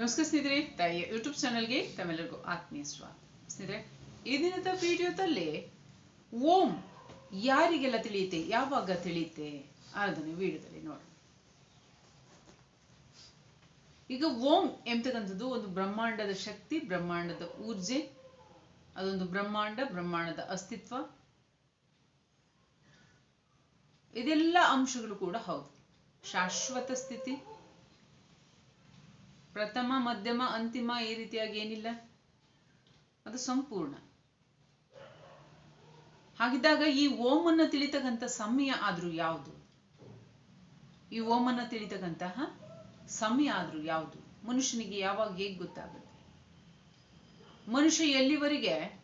ನಮಸ್ಕಾರ ಸ್ನೇಹಿತರೆ ತಾಯಿಯ ಯೂಟ್ಯೂಬ್ ಚಾನಲ್ಗೆ ತಮ್ಮೆಲ್ಲರಿಗೂ ಆತ್ಮೀಯ ಸ್ವಾಗತ. ಸ್ನೇಹಿತರೆ, ಈ ದಿನದ ವಿಡಿಯೋದಲ್ಲಿ ಓಂ ಯಾರಿಗೆಲ್ಲ ತಿಳಿಯುತ್ತೆ, ಯಾವಾಗ ತಿಳಿಯುತ್ತೆ ಅದನ್ನು ವಿಡಿಯೋದಲ್ಲಿ ನೋಡಿ ಈಗ ಓಂ ಎಂಬತಕ್ಕಂಥದ್ದು ಒಂದು ಬ್ರಹ್ಮಾಂಡದ ಶಕ್ತಿ, ಬ್ರಹ್ಮಾಂಡದ ಊರ್ಜೆ, ಅದೊಂದು ಬ್ರಹ್ಮಾಂಡ, ಬ್ರಹ್ಮಾಂಡದ ಅಸ್ತಿತ್ವ. ಇದೆಲ್ಲ ಅಂಶಗಳು ಕೂಡ ಹೌದು. ಶಾಶ್ವತ ಸ್ಥಿತಿ ಪ್ರಥಮ, ಮಧ್ಯಮ, ಅಂತಿಮ ಈ ರೀತಿಯಾಗಿ ಏನಿಲ್ಲ. ಅದು ಸಂಪೂರ್ಣ. ಹಾಗಿದ್ದಾಗ ಈ ಓಮನ್ನ ತಿಳಿತಕ್ಕಂಥ ಸಮಯ ಆದ್ರೂ ಯಾವುದು? ಈ ಓಮನ್ನ ತಿಳಿತಕ್ಕಂತಹ ಸಮಯ ಆದ್ರೂ ಯಾವುದು? ಮನುಷ್ಯನಿಗೆ ಯಾವಾಗ ಹೇಗ್ ಗೊತ್ತಾಗುತ್ತೆ? ಮನುಷ್ಯ ಎಲ್ಲಿವರೆಗೆ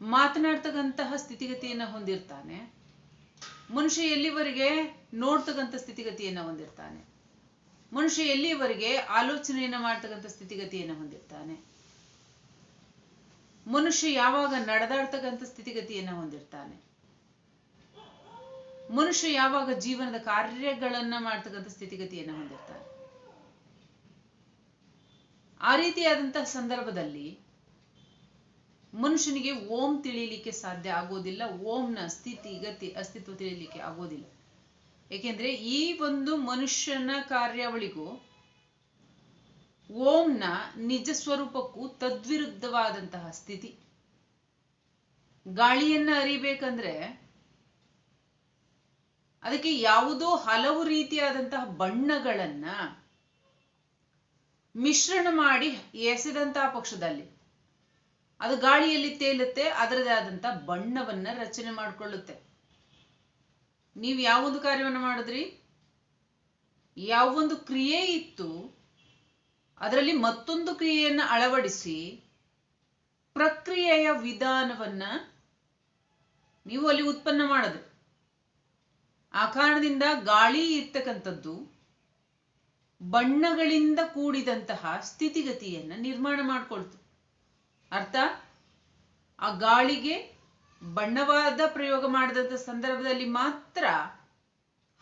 ಮಾತನಾಡ್ತಕ್ಕಂತಹ ಸ್ಥಿತಿಗತಿಯನ್ನ ಹೊಂದಿರ್ತಾನೆ? ಮನುಷ್ಯ ಎಲ್ಲಿವರೆಗೆ ನೋಡ್ತಕ್ಕಂಥ ಸ್ಥಿತಿಗತಿಯನ್ನ ಹೊಂದಿರ್ತಾನೆ? ಮನುಷ್ಯ ಎಲ್ಲಿಯವರೆಗೆ ಆಲೋಚನೆಯನ್ನು ಮಾಡ್ತಕ್ಕಂಥ ಸ್ಥಿತಿಗತಿಯನ್ನು ಹೊಂದಿರ್ತಾನೆ? ಮನುಷ್ಯ ಯಾವಾಗ ನಡೆದಾಡ್ತಕ್ಕಂಥ ಸ್ಥಿತಿಗತಿಯನ್ನು ಹೊಂದಿರ್ತಾನೆ? ಮನುಷ್ಯ ಯಾವಾಗ ಜೀವನದ ಕಾರ್ಯಗಳನ್ನ ಮಾಡ್ತಕ್ಕಂಥ ಸ್ಥಿತಿಗತಿಯನ್ನು ಹೊಂದಿರ್ತಾನೆ? ಆ ರೀತಿಯಾದಂತಹ ಸಂದರ್ಭದಲ್ಲಿ ಮನುಷ್ಯನಿಗೆ ಓಂ ತಿಳಿಯಲಿಕ್ಕೆ ಸಾಧ್ಯ ಆಗೋದಿಲ್ಲ, ಓಂನ ಸ್ಥಿತಿ ಗತಿ, ಅಸ್ತಿತ್ವ ತಿಳಿಯಲಿಕ್ಕೆ ಆಗೋದಿಲ್ಲ. ಏಕೆಂದ್ರೆ ಈ ಒಂದು ಮನುಷ್ಯನ ಕಾರ್ಯಾವಳಿಗೂ ಓಂನ ನಿಜ ಸ್ವರೂಪಕ್ಕೂ ತದ್ವಿರುದ್ಧವಾದಂತಹ ಸ್ಥಿತಿ. ಗಾಳಿಯನ್ನ ಅರಿಬೇಕಂದ್ರೆ ಅದಕ್ಕೆ ಯಾವುದೋ ಹಲವು ರೀತಿಯಾದಂತಹ ಬಣ್ಣಗಳನ್ನ ಮಿಶ್ರಣ ಮಾಡಿ ಎಸೆದಂತಹ ಪಕ್ಷದಲ್ಲಿ. ಅದು ಗಾಳಿಯಲ್ಲಿ ತೇಲುತ್ತೆ ಅದರದೇ ಆದಂತಹ ಬಣ್ಣವನ್ನ ರಚನೆ ಮಾಡಿಕೊಳ್ಳುತ್ತೆ. ನೀವು ಯಾವೊಂದು ಕಾರ್ಯವನ್ನು ಮಾಡಿದ್ರಿ? ಯಾವೊಂದು ಕ್ರಿಯೆ ಇತ್ತು, ಅದರಲ್ಲಿ ಮತ್ತೊಂದು ಕ್ರಿಯೆಯನ್ನು ಅಳವಡಿಸಿ ಪ್ರಕ್ರಿಯೆಯ ವಿಧಾನವನ್ನ ನೀವು ಅಲ್ಲಿ ಉತ್ಪನ್ನ ಮಾಡಿದ್ರಿ ಆ ಕಾರಣದಿಂದ ಗಾಳಿ ಇರ್ತಕ್ಕಂಥದ್ದು ಬಣ್ಣಗಳಿಂದ ಕೂಡಿದಂತಹ ಸ್ಥಿತಿಗತಿಯನ್ನ ನಿರ್ಮಾಣ ಮಾಡಿಕೊಳ್ತು. ಅರ್ಥ? ಆ ಗಾಳಿಗೆ ಬಣ್ಣವಾದ ಪ್ರಯೋಗ ಮಾಡಿದಂಥ ಸಂದರ್ಭದಲ್ಲಿ ಮಾತ್ರ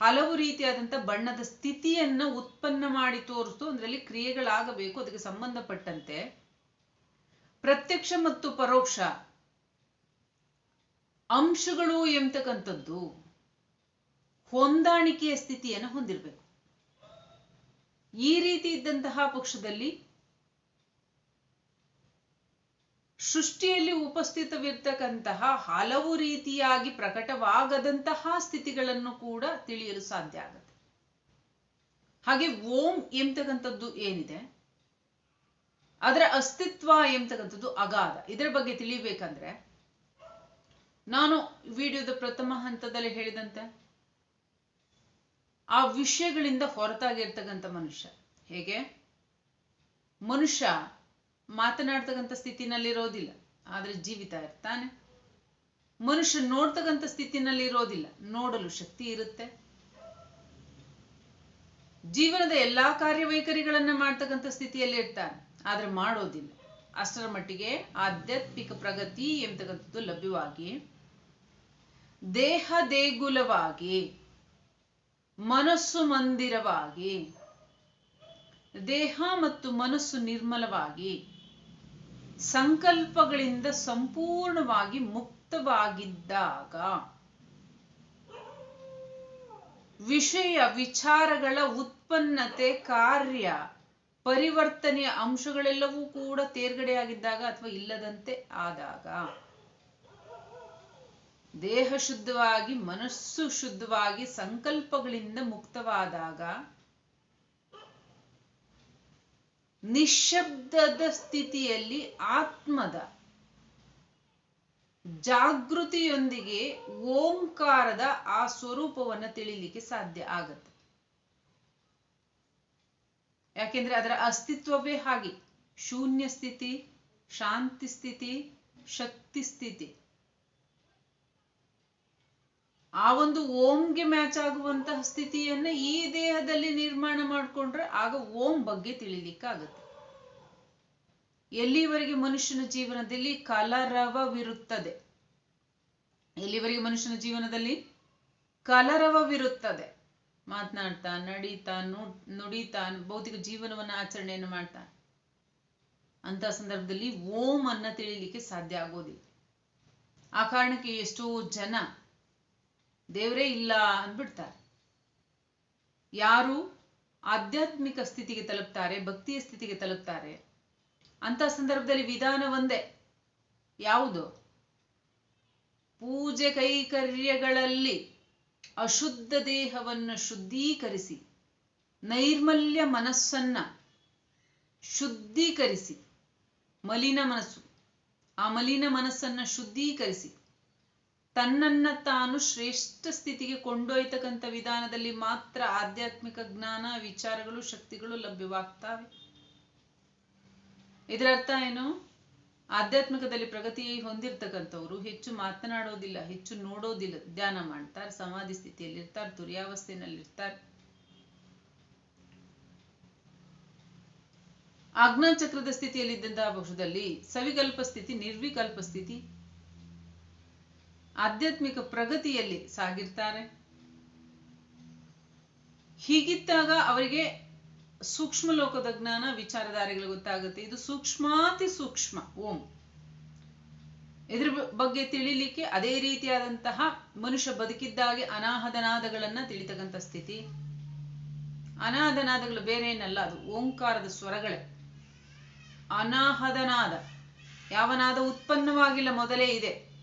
ಹಲವು ರೀತಿಯಾದಂಥ ಬಣ್ಣದ ಸ್ಥಿತಿಯನ್ನ ಉತ್ಪನ್ನ ಮಾಡಿ ತೋರಿಸ್ತು. ಅದರಲ್ಲಿ ಕ್ರಿಯೆಗಳಾಗಬೇಕು, ಅದಕ್ಕೆ ಸಂಬಂಧಪಟ್ಟಂತೆ. ಪ್ರತ್ಯಕ್ಷ ಮತ್ತು ಪರೋಕ್ಷ ಅಂಶಗಳು ಎಂಬತಕ್ಕಂಥದ್ದು ಹೊಂದಾಣಿಕೆಯ ಸ್ಥಿತಿಯನ್ನು ಹೊಂದಿರಬೇಕು. ಈ ರೀತಿ ಇದ್ದಂತಹ ಪಕ್ಷದಲ್ಲಿ ಸೃಷ್ಟಿಯಲ್ಲಿ ಉಪಸ್ಥಿತವಿರ್ತಕ್ಕಂತಹ ಹಲವು ರೀತಿಯಾಗಿ ಪ್ರಕಟವಾಗದಂತಹ ಸ್ಥಿತಿಗಳನ್ನು ಕೂಡ ತಿಳಿಯಲು ಸಾಧ್ಯ ಆಗುತ್ತೆ. ಹಾಗೆ ಓಂ ಎಂಬತಕ್ಕಂಥದ್ದು ಏನಿದೆ? ಅದರ ಅಸ್ತಿತ್ವ ಎಂತಕ್ಕಂಥದ್ದು ಅಗಾಧ. ಇದರ ಬಗ್ಗೆ ತಿಳಿಬೇಕಂದ್ರೆ, ನಾನು ವಿಡಿಯೋದ ಪ್ರಥಮ ಹಂತದಲ್ಲಿ ಹೇಳಿದಂತೆ, ಆ ವಿಷಯಗಳಿಂದ ಹೊರತಾಗಿರ್ತಕ್ಕಂಥ ಮನುಷ್ಯ. ಹೇಗೆ? ಮನುಷ್ಯ ಮಾತನಾಡ್ತಕ್ಕಂಥ ಸ್ಥಿತಿನಲ್ಲಿರೋದಿಲ್ಲ. ಆದ್ರೆ ಜೀವಿತ ಇರ್ತಾನೆ. ಮನುಷ್ಯ ನೋಡ್ತಕ್ಕಂಥ ಸ್ಥಿತಿನಲ್ಲಿ ಇರೋದಿಲ್ಲ ನೋಡಲು ಶಕ್ತಿ ಇರುತ್ತೆ. ಜೀವನದ ಎಲ್ಲಾ ಕಾರ್ಯವೈಖರಿಗಳನ್ನ ಮಾಡ್ತಕ್ಕಂಥ ಸ್ಥಿತಿಯಲ್ಲಿ ಇರ್ತಾನೆ. ಆದ್ರೆ ಮಾಡೋದಿಲ್ಲ. ಅಷ್ಟರ ಮಟ್ಟಿಗೆ ಆಧ್ಯಾತ್ಮಿಕ ಪ್ರಗತಿ ಎಂಬತಕ್ಕಂಥದ್ದು ಲಭ್ಯವಾಗಿ, ದೇಹ ದೇಗುಲವಾಗಿ, ಮನಸ್ಸು ಮಂದಿರವಾಗಿ, ದೇಹ ಮತ್ತು ಮನಸ್ಸು ನಿರ್ಮಲವಾಗಿ ಸಂಕಲ್ಪಗಳಿಂದ ಸಂಪೂರ್ಣವಾಗಿ ಮುಕ್ತವಾಗಿದ್ದಾಗ ವಿಷಯ ವಿಚಾರಗಳ ಉತ್ಪನ್ನತೆ, ಕಾರ್ಯ ಪರಿವರ್ತನೆಯ ಅಂಶಗಳೆಲ್ಲವೂ ಕೂಡ ತೇರ್ಗಡೆಯಾಗಿದ್ದಾಗ ಅಥವಾ ಇಲ್ಲದಂತೆ ಆದಾಗ ದೇಹ ಶುದ್ಧವಾಗಿ, ಮನಸ್ಸು ಶುದ್ಧವಾಗಿ, ಸಂಕಲ್ಪಗಳಿಂದ ಮುಕ್ತವಾದಾಗ ನಿಶಬ್ದದ ಸ್ಥಿತಿಯಲ್ಲಿ ಆತ್ಮದ ಜಾಗೃತಿಯೊಂದಿಗೆ ಓಂಕಾರದ ಆ ಸ್ವರೂಪವನ್ನು ತಿಳಿಲಿಕ್ಕೆ ಸಾಧ್ಯ ಆಗತ್ತೆ. ಯಾಕೆಂದ್ರೆ ಅದರ ಅಸ್ತಿತ್ವವೇ ಹಾಗೆ. ಶೂನ್ಯ ಸ್ಥಿತಿ, ಶಾಂತಿ ಸ್ಥಿತಿ, ಶಕ್ತಿ ಸ್ಥಿತಿ. ಆ ಒಂದು ಓಂಗೆ ಮ್ಯಾಚ್ ಆಗುವಂತಹ ಸ್ಥಿತಿಯನ್ನ ಈ ದೇಹದಲ್ಲಿ ನಿರ್ಮಾಣ ಮಾಡಿಕೊಂಡ್ರೆ ಆಗ ಓಂ ಬಗ್ಗೆ ತಿಳಿಲಿಕ್ಕಾಗುತ್ತೆ. ಎಲ್ಲಿವರೆಗೆ ಮನುಷ್ಯನ ಜೀವನದಲ್ಲಿ ಕಲರವವಿರುತ್ತದೆ? ಎಲ್ಲಿವರೆಗೆ ಮನುಷ್ಯನ ಜೀವನದಲ್ಲಿ ಕಲರವವಿರುತ್ತದೆ? ಮಾತನಾಡ್ತಾ, ನಡೀತಾ ನುಡಿತಾ, ಭೌತಿಕ ಜೀವನವನ್ನ ಆಚರಣೆಯನ್ನು ಮಾಡ್ತಾ. ಅಂತ ಸಂದರ್ಭದಲ್ಲಿ ಓಂ ಅನ್ನ ತಿಳಿಲಿಕ್ಕೆ ಸಾಧ್ಯ ಆಗೋದಿಲ್ಲ. ಆ ಕಾರಣಕ್ಕೆ ಎಷ್ಟೋ ಜನ ದೇವರೇ ಇಲ್ಲ ಅಂದ್ಬಿಡ್ತಾರೆ. ಯಾರು ಆಧ್ಯಾತ್ಮಿಕ ಸ್ಥಿತಿಗೆ ತಲುಪ್ತಾರೆ, ಭಕ್ತಿಯ ಸ್ಥಿತಿಗೆ ತಲುಪ್ತಾರೆ ಅಂತ ಸಂದರ್ಭದಲ್ಲಿ ವಿಧಾನ ಒಂದೇ. ಯಾವುದು? ಪೂಜೆ ಕೈಕರ್ಯಗಳಲ್ಲಿ ಅಶುದ್ಧ ದೇಹವನ್ನು ಶುದ್ಧೀಕರಿಸಿ, ನೈರ್ಮಲ್ಯ ಮನಸ್ಸನ್ನ ಶುದ್ಧೀಕರಿಸಿ, ಮಲಿನ ಮನಸ್ಸು. ಆ ಮಲಿನ ಮನಸ್ಸನ್ನ ಶುದ್ಧೀಕರಿಸಿ ತನ್ನನ್ನ ತಾನು ಶ್ರೇಷ್ಠ ಸ್ಥಿತಿಗೆ ಕೊಂಡೊಯ್ತಕ್ಕಂತ ವಿಧಾನದಲ್ಲಿ ಮಾತ್ರ ಆಧ್ಯಾತ್ಮಿಕ ಜ್ಞಾನ, ವಿಚಾರಗಳು, ಶಕ್ತಿಗಳು ಲಭ್ಯವಾಗ್ತವೆ. ಇದರ ಅರ್ಥ ಏನು? ಆಧ್ಯಾತ್ಮಿಕದಲ್ಲಿ ಪ್ರಗತಿ ಹೊಂದಿರ್ತಕ್ಕಂಥವ್ರು ಹೆಚ್ಚು ಮಾತನಾಡೋದಿಲ್ಲ, ಹೆಚ್ಚು ನೋಡೋದಿಲ್ಲ, ಧ್ಯಾನ ಮಾಡ್ತಾರೆ, ಸಮಾಧಿ ಸ್ಥಿತಿಯಲ್ಲಿ ಇರ್ತಾರೆ ತುರ್ಯಾವಸ್ಥೆಯಲ್ಲಿ ಇರ್ತಾರೆ ಆಜ್ಞಾಚಕ್ರದ ಸ್ಥಿತಿಯಲ್ಲಿದ್ದಂತಹ ಪಕ್ಷದಲ್ಲಿ ಸವಿಕಲ್ಪ ಸ್ಥಿತಿ, ನಿರ್ವಿಕಲ್ಪ ಸ್ಥಿತಿ ಆಧ್ಯಾತ್ಮಿಕ ಪ್ರಗತಿಯಲ್ಲಿ ಸಾಗಿರ್ತಾರೆ. ಹೀಗಿದ್ದಾಗ ಅವರಿಗೆ ಸೂಕ್ಷ್ಮ ಲೋಕದ ಜ್ಞಾನ, ವಿಚಾರಧಾರೆಗಳು ಗೊತ್ತಾಗುತ್ತೆ. ಇದು ಸೂಕ್ಷ್ಮಾತಿ ಸೂಕ್ಷ್ಮ, ಓಂ. ಇದ್ರ ಬಗ್ಗೆ ತಿಳಿಲಿಕ್ಕೆ ಅದೇ ರೀತಿಯಾದಂತಹ ಮನುಷ್ಯ ಬದುಕಿದ್ದಾಗೆ ಅನಾಹದನಾದಗಳನ್ನ ತಿಳಿತಕ್ಕಂಥ ಸ್ಥಿತಿ. ಅನಾಹದನಾದಗಳು ಬೇರೆ ಏನಲ್ಲ, ಅದು ಓಂಕಾರದ ಸ್ವರಗಳೇ. ಅನಾಹದನಾದ ಯಾವನಾದ ಉತ್ಪನ್ನವಾಗಿಲ್ಲ, ಮೊದಲೇ ಇದೆ.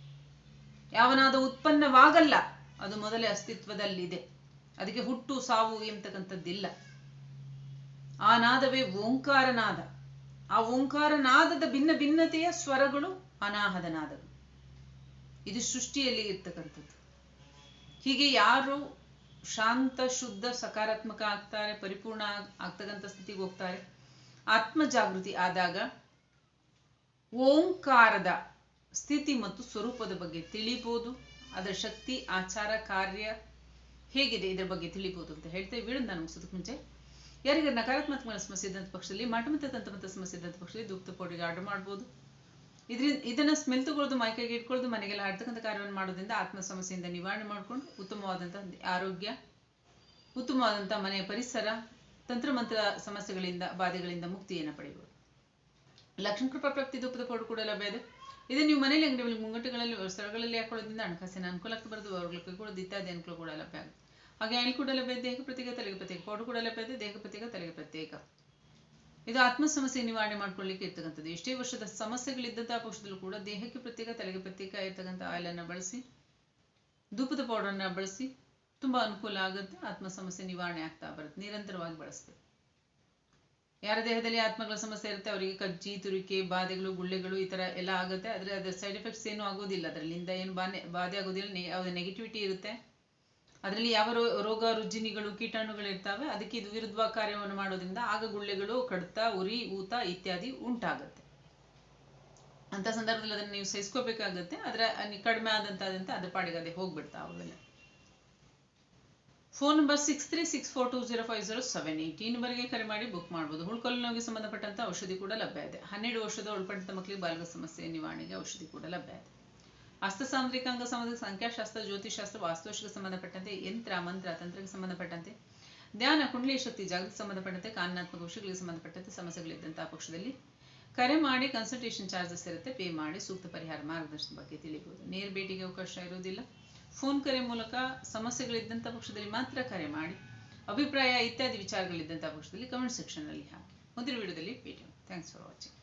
ಯಾವನಾದ ಉತ್ಪನ್ನವಾಗಲ್ಲ, ಅದು ಮೊದಲೇ ಅಸ್ತಿತ್ವದಲ್ಲಿದೆ. ಅದಕ್ಕೆ ಹುಟ್ಟು, ಸಾವು ಎಂತಕ್ಕಂಥದ್ದಿಲ್ಲ. ಆ ನಾದವೇ ಓಂಕಾರನಾದ. ಆ ಓಂಕಾರನಾದದ ಭಿನ್ನ ಭಿನ್ನತೆಯ ಸ್ವರಗಳು ಅನಾಹದ ನಾದಗಳು ಇದು ಸೃಷ್ಟಿಯಲ್ಲಿ ಇರ್ತಕ್ಕಂಥದ್ದು. ಹೀಗೆ ಯಾರು ಶಾಂತ, ಶುದ್ಧ, ಸಕಾರಾತ್ಮಕ ಆಗ್ತಾರೆ, ಪರಿಪೂರ್ಣ ಆಗ್- ಆಗ್ತಕ್ಕಂಥ ಸ್ಥಿತಿಗೆ ಹೋಗ್ತಾರೆ? ಆತ್ಮ ಜಾಗೃತಿ ಆದಾಗ ಓಂಕಾರದ ಸ್ಥಿತಿ ಮತ್ತು ಸ್ವರೂಪದ ಬಗ್ಗೆ ತಿಳಿಬೋದು, ಅದರ ಶಕ್ತಿ, ಆಚಾರ, ಕಾರ್ಯ ಹೇಗಿದೆ ಇದರ ಬಗ್ಗೆ ತಿಳಿಬೋದು ಅಂತ ಹೇಳ್ತೇವೆ ವೀಡಿಯೋ ನಾನು ಮುಗಿಸೋದಕ್ಕೆ ಮುಂಚೆ. ಯಾರಿಗೆ ನಕಾರಾತ್ಮಕ ಸಮಸ್ಯೆ ಇದ್ದಂಥ ಪಕ್ಷದಲ್ಲಿ ಮಾಟಮತ ಮತ್ತು ಸಮಸ್ಯೆ ಇದ್ದಂಥ ಪಕ್ಷದಲ್ಲಿ ದೂಕ್ತ ಪೌಡಿಗೆ ಆರ್ಡರ್ ಮಾಡ್ಬೋದು. ಇದರಿಂದ, ಇದನ್ನ ಸ್ಮೆಲ್ ತಗೊಳ್ಳೋದು ಮೈಕೈಗೆ ಇಟ್ಕೊಳ್ಳೋದು, ಮನೆಗೆಲ್ಲ ಆಡ್ತಕ್ಕಂಥ ಕಾರ್ಯವನ್ನು ಮಾಡೋದ್ರಿಂದ ಆತ್ಮ ಸಮಸ್ಯೆಯಿಂದ ನಿವಾರಣೆ ಮಾಡ್ಕೊಂಡು ಉತ್ತಮವಾದಂತಹ ಆರೋಗ್ಯ ಉತ್ತಮವಾದಂತಹ ಮನೆಯ ಪರಿಸರ ತಂತ್ರಮಂತ್ರ ಸಮಸ್ಯೆಗಳಿಂದ, ಬಾಧೆಗಳಿಂದ ಮುಕ್ತಿಯನ್ನು ಪಡೆಯಬಹುದು. ಲಕ್ಷ್ಮೀ ಕೃಪಾ ಪ್ರಾಪ್ತಿ ಧೂಪದ ಕೂಡ ಲಭ್ಯ ಇದೆ. ಇದು ನೀವು ಮನೇಲಿ ಅಂಗಡಿ ಮುಂಗಟ್ಟುಗಳಲ್ಲಿ ಸ್ಥಳಗಳಲ್ಲಿ ಹಾಕೊಳ್ಳೋದ್ರಿಂದ ಹಣಕಾಸಿನ ಅನುಕೂಲಕ್ಕೆ ಬರೋದು ಅವ್ರಿಗೆ ಕೂಡ ಇತ್ಯಾದಿ ಅನುಕೂಲ ಕೂಡ ಲಭ್ಯ ಆಗುತ್ತೆ. ಹಾಗೆ ಆಯಿಲ್ ಕೂಡ ಲಭ್ಯ ದೇಹ ಪ್ರತ್ಯೇಕ, ತಲೆಗೆ ಪ್ರತ್ಯೇಕ ಪೌಡರ್ ಕೂಡ ಲಭ್ಯ ದೇಹ ಪ್ರತ್ಯೇಕ, ತಲೆಗೆ ಪ್ರತ್ಯೇಕ. ಇದು ಆತ್ಮ ಸಮಸ್ಯೆ ನಿವಾರಣೆ ಮಾಡ್ಕೊಳ್ಳಿಕ್ಕೆ ಇರ್ತಕ್ಕಂಥದ್ದು. ಎಷ್ಟೇ ವರ್ಷದ ಸಮಸ್ಯೆಗಳಿದ್ದಂತಹ ಪಕ್ಷದಲ್ಲೂ ಕೂಡ ದೇಹಕ್ಕೆ ಪ್ರತ್ಯೇಕ, ತಲೆಗೆ ಪ್ರತ್ಯೇಕ ಇರ್ತಕ್ಕಂಥ ಆಯಿಲ್ ಅನ್ನ ಬಳಸಿ, ಧೂಪದ ಪೌಡರ್ನ ಬಳಸಿ, ತುಂಬಾ ಅನುಕೂಲ ಆಗುತ್ತೆ. ಆತ್ಮ ಸಮಸ್ಯೆ ನಿವಾರಣೆ ಆಗ್ತಾ ಬರುತ್ತೆ. ನಿರಂತರವಾಗಿ ಬಳಸ್ಬೇಕು. ಯಾರ ದೇಹದಲ್ಲಿ ಆತ್ಮಗಳ ಸಮಸ್ಯೆ ಇರುತ್ತೆ, ಅವರಿಗೆ ಕಜ್ಜಿ, ತುರಿಕೆ, ಬಾಧೆಗಳು, ಗುಳ್ಳೆಗಳು ಈ ಥರ ಎಲ್ಲ ಆಗುತ್ತೆ. ಆದರೆ ಅದರ ಸೈಡ್ ಎಫೆಕ್ಟ್ಸ್ ಏನು ಆಗೋದಿಲ್ಲ. ಅದರಲ್ಲಿಂದ ಏನು ಬಾನೆ, ಬಾಧೆ ಆಗೋದಿಲ್ಲ, ನೆ- ಯಾವುದೇ ನೆಗೆಟಿವಿಟಿ ಇರುತ್ತೆ. ಅದರಲ್ಲಿ ಯಾವ ರೋಗ, ರುಜಿನಿಗಳು, ಕೀಟಾಣುಗಳು ಇರ್ತವೆ, ಅದಕ್ಕೆ ಇದು ವಿರುದ್ಧ ಕಾರ್ಯವನ್ನು ಮಾಡೋದ್ರಿಂದ ಆಗ ಗುಳ್ಳೆಗಳು, ಕಡಿತ, ಉರಿ, ಊತ ಇತ್ಯಾದಿ ಉಂಟಾಗುತ್ತೆ. ಅಂತ ಸಂದರ್ಭದಲ್ಲಿ ಅದನ್ನು ನೀವು ಸಹಿಸ್ಕೋಬೇಕಾಗತ್ತೆ. ಆದ್ರೆ ಕಡಿಮೆ ಆದಂತಾದಂತೆ ಅದ್ರ ಪಾಡಿಗೆ ಅದೇ ಹೋಗ್ಬಿಡ್ತಾ ಅವೆಲ್ಲ phone number six three six four two zero five zero seven eight ಈ ನಂಬರ್ಗೆ ಕರೆ ಮಾಡಿ ಬುಕ್ ಮಾಡ್ಬೋದು. ಹುಳ್ಕೊಲು ನೋವಿಗೆ ಸಂಬಂಧಪಟ್ಟಂತ ಔಷಧಿ ಕೂಡ ಲಭ್ಯ ಇದೆ. ಹನ್ನೆರಡು ವರ್ಷದ ಒಳಪಟ್ಟಂತ ಮಕ್ಕಳಿಗೆ ಬಾಲ್ಯ ಸಮಸ್ಯೆ ನಿವಾರಣೆಗೆ ಔಷಧಿ ಕೂಡ ಲಭ್ಯ ಇದೆ. ಹಸ್ತಸಾಂದ್ರಿಕ ಅಂಗ ಸಂಬಂಧ ಸಂಖ್ಯಾಶಾಸ್ತ್ರ ಜ್ಯೋತಿಷಾಸ್ತ್ರ ವಾಸ್ತುಶಿಗೆ ಸಂಬಂಧಪಟ್ಟಂತೆ ಯಂತ್ರ, ಮಂತ್ರ, ತಂತ್ರಕ್ಕೆ ಸಂಬಂಧಪಟ್ಟಂತೆ ಧ್ಯಾನ, ಕುಂಡಲಿ ಶಕ್ತಿ, ಜಾಗೃತಿ ಸಂಬಂಧಪಟ್ಟಂತೆ ಕಾನೂನಾತ್ಮಕ ವಿಷಯಗಳಿಗೆ ಸಂಬಂಧಪಟ್ಟಂತೆ ಸಮಸ್ಯೆಗಳಿದ್ದಂತಹ ಪಕ್ಷದಲ್ಲಿ ಕರೆ ಮಾಡಿ ಕನ್ಸಲ್ಟೇಷನ್ ಚಾರ್ಜಸ್ ಇರುತ್ತೆ. ಪೇ ಮಾಡಿ ಸೂಕ್ತ ಪರಿಹಾರ ಮಾರ್ಗದರ್ಶನ ಬಗ್ಗೆ ತಿಳಿಬಹುದು ನೇರ ಭೇಟಿಗೆ ಅವಕಾಶ ಇರುವುದಿಲ್ಲ. ಫೋನ್ ಕರೆ ಮೂಲಕ ಸಮಸ್ಯೆಗಳಿದ್ದಂಥ ಪಕ್ಷದಲ್ಲಿ ಮಾತ್ರ ಕರೆ ಮಾಡಿ, ಅಭಿಪ್ರಾಯ ಇತ್ಯಾದಿ ವಿಚಾರಗಳಿದ್ದಂಥ ಪಕ್ಷದಲ್ಲಿ ಕಮೆಂಟ್ ಸೆಕ್ಷನ್ ಅಲ್ಲಿ ಹಾಕಿ. ಮುಂದಿನ ವಿಡಿಯೋದಲ್ಲಿ ಭೇಟಿ ಥ್ಯಾಂಕ್ಸ್ ಫಾರ್ ವಾಚಿಂಗ್